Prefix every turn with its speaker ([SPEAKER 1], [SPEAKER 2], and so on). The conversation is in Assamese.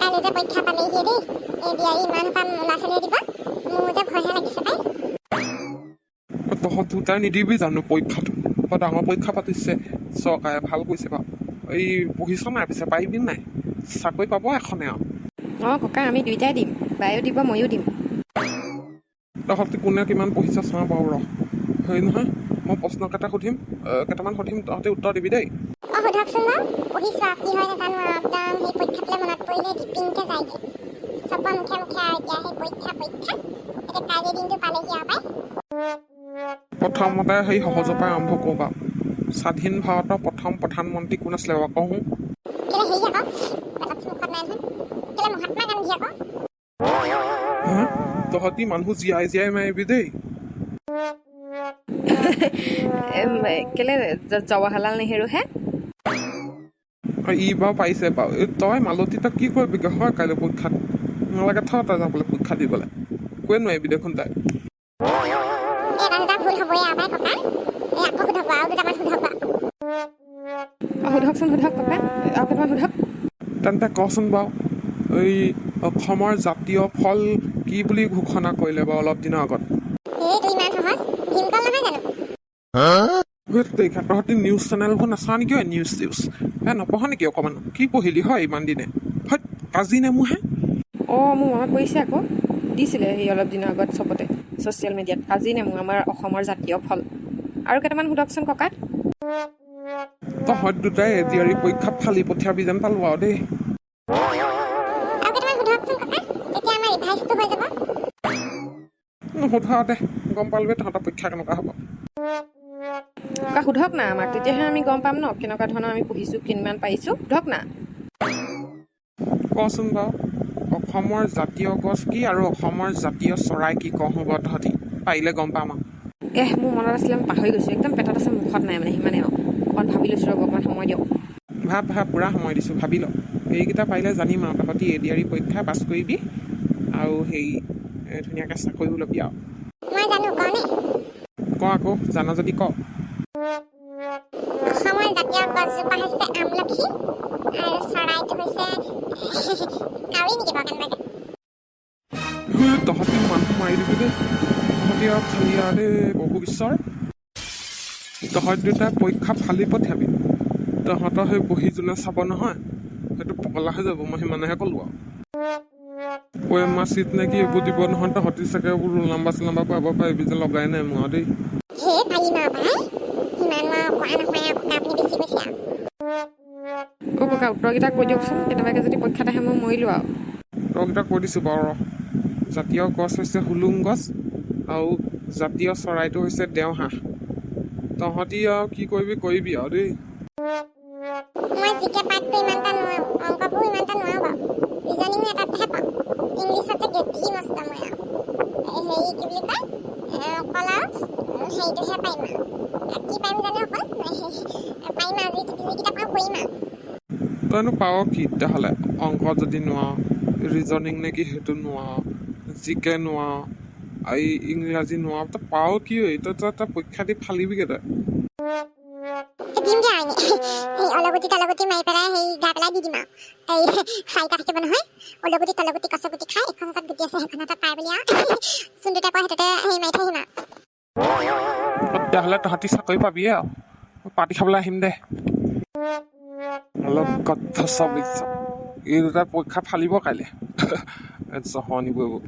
[SPEAKER 1] কাইলৈ যে পৰীক্ষা পালেহিয়ে দেই। এই বিয়াৰী ইমান সোপা ল'ৰা ছোৱালীয়ে দিব মোৰ যে ভয়হে লাগিছে পাই।
[SPEAKER 2] তহঁত দুটাই নিদিবি জানো পৰীক্ষাটো? বৰ ডাঙৰ পৰীক্ষা পাতিছে চৰকাৰে ভাল কৰিছে বাৰু। এই পঢ়িছ নাই পিছে পাৰিবি নাই? চাকৰি পাব এখনে আৰু।
[SPEAKER 3] অঁ ককা আমি দুইটাই দিম। বায়ো দিব ময়ো দিম।
[SPEAKER 2] তহঁতি কোনে কিমান পঢ়িছ চাওঁ বাৰু ৰ। হেৰি নহয় মই প্ৰশ্নকেইটা সুধিম আহ, কেইটামান সুধিম তহঁতি উত্তৰ দিবি দেই।
[SPEAKER 1] সোধকচোন বাৰু। কি হয় নাজানো আৰু। একদম সেই পৰীক্ষাটোলৈ মনত পৰিলে দিপিংকে যায়গৈ। চবৰ মুখে মুখে আৰু এতিয়া সেই পৰীক্ষা পৰীক্ষা। এতিয়া কাইলৈ দিনটো পালেহি আৰু পাই।
[SPEAKER 2] প্ৰথমতে সেই সহজৰ পৰা আৰম্ভ কৰোঁ বাৰু। স্বাধীন ভাৰতৰ প্ৰথম প্ৰধানমন্ত্ৰী কোন আছিলে বাৰু? কওঁ।
[SPEAKER 1] কেলে হেৰি আকৌ? পেটত মুখত নাই নহয়। কেলে মহাত্মা গান্ধী আকৌ?
[SPEAKER 2] হা? তহঁতি মানুহ জীয়াই জীয়াই মাৰিবি দেই।
[SPEAKER 3] এম, কেলে জৱাহৰলাল নেহেৰুহে?
[SPEAKER 2] ই বাৰু পাৰিছে বাৰু এই তই মালতী তই কি কৰিবিগৈ হয় কাইলৈ পৰীক্ষাত নালাগে থ তই যাবলৈ পৰীক্ষা দিবলৈ একোৱে নোৱাৰিবি দেখোন তাই
[SPEAKER 1] ককা
[SPEAKER 3] সোধকচোন সোধক আৰু কেইটামান সোধক
[SPEAKER 2] তেন্তে কচোন বাৰু এই অসমৰ জাতীয় ফল কি বুলি ঘোষণা কৰিলে বাৰু অলপ দিনৰ আগত
[SPEAKER 1] এইটো ইমান সহজ ভীমকল নহয় জানো
[SPEAKER 2] দেখা তহঁতি নিউজ চেনেলবোৰ নাচাওঁ নেকি অ' নিউজ চিউজ এ নপঢ় নেকি অকণমান কি পঢ়িলি হয় ইমান দিনে হয় কাজি নেমুহে
[SPEAKER 3] অঁ মোৰ মনত পৰিছে আকৌ দিছিলে সেই অলপ দিনৰ আগত চবতে ছ'চিয়েল মিডিয়াত কাজি নেমু আমাৰ অসমৰ জাতীয় ফল আৰু কেইটামান সোধকচোন ককা
[SPEAKER 2] তহঁত দুটাই এডিয়াৰী পৰীক্ষাত ফালি পঠিয়াবি যেন পালোঁ আৰু দেই
[SPEAKER 1] আৰু কেইটামান সোধকচোন ককা তেতিয়া আমাৰ ৰিভাইজটো হৈ যাব
[SPEAKER 2] নোসোধা দে গম পালোৱে তহঁতৰ পৰীক্ষা কেনেকুৱা হ'ব
[SPEAKER 3] ককা সোধক না আমাক। তেতিয়াহে আমি গম পাম ন কেনেকুৱা ধৰণৰ আমি পঢ়িছোঁ কিমান পাৰিছোঁ। সোধক না।
[SPEAKER 2] কচোন বাৰু অসমৰ জাতীয় গছ কি আৰু অসমৰ জাতীয় চৰাই কি কওঁ হ'ব তহঁতি পাৰিলে গম পাম আৰু।
[SPEAKER 3] এহ মোৰ মনত আছিলে মই পাহৰি গৈছোঁ। একদম পেটত আছে মুখত নাই মানে সিমানে আৰু। অকণ ভাবি লৈছোঁ ৰ'ব অকণমান সময় দিয়ক।
[SPEAKER 2] ভাব ভাব পূৰা সময় দিছোঁ ভাবি ল এইকেইটা পাৰিলে জানিম আৰু। তহঁতি এডিয়াৰী পৰীক্ষা পাছ কৰিবি আৰু এ, ধুনীয়াকৈ চাকৰিও ল'বি আৰু। ক আকৌ জানা যদি ক।
[SPEAKER 1] অসমৰ জাতীয় গছজোপা হৈছে আমলখি আৰু চৰাইটো হৈছে কাউৰী নেকি বাৰু কেনেবাকৈ?
[SPEAKER 2] হে, তহঁতি মানুহ মাৰি দিবি দেই। তহঁতি আৰু খালি আৰু দেই বহু ঈশ্বৰ। তহঁত দুটাই পৰীক্ষা ফালি পঠিয়াবি। তহঁতৰ সেই বহি যোনে চাব নহয়। সেইটো পগলা হৈ যাব মই সিমানেহে ক'লোঁ আৰু। চিট নে কি এইবোৰ দিব নহয় তহঁতি চাগে এইবোৰ ৰোল নাম্বাৰ চোল নাম্বাৰ পাব পাৰিবি যে লগাই নাই মোৰ দেই।
[SPEAKER 3] অ' ককা উত্তৰকেইটা কৈ দিয়কচোন কেনেবাকৈ যদি পৰীক্ষাত আহে মই মৰিলোঁ আৰু।
[SPEAKER 2] তহঁতকেইটা কৈ দিছোঁ বাৰু ৰ জাতীয় গছ হৈছে হুলুং গছ আৰু জাতীয় চৰাইটো হৈছে দেওহাঁহ। তহঁতি আৰু কি কৰিবি কৰিবি আৰু দেই।
[SPEAKER 1] মই জিকে পাঠটো ইমান বুলি কয় আৰু হেৰিটোহে পাৰিম কি পাৰিম জানো অকল? পাৰিমা আজি যিকেইটা পাওঁ কৰিমা
[SPEAKER 2] তইনো পাৱ কি তেতিয়াহ'লে? অঙ্ক যদি নোৱাৰ ৰিজনিং নে কি সেইটো নোৱাৰ, জিকে নোৱাৰ, এই ইংৰাজী নোৱাৰ, তই পাৱ কি তই তই পৰীক্ষা দি ফালিবিগৈ তই।
[SPEAKER 1] এই দিম দিয়া এনে সেই অলগুটি তলগুটি মাৰি পেলাই সেই গাই পেলাই দি দিম আৰু। এই চাৰিটা থাকিব নহয় অলগুটি তলগুটি কচগুটি খাই এখন হাতত গুটি আছে, সেইখন হাতত পাই বুলি আৰু চুন্দু টাইপৰ সেইটোতে হেৰি মাৰি থৈ আৰু।
[SPEAKER 2] তেতিয়াহ'লে তহঁতি চাকৰি পাবিয়ে আৰু, পাৰ্টি খাবলৈ আহিম দে। অলপ কথা চাবি, এই দুটা পৰীক্ষা ফালিব কাইলৈ। জহনিব এইবোৰ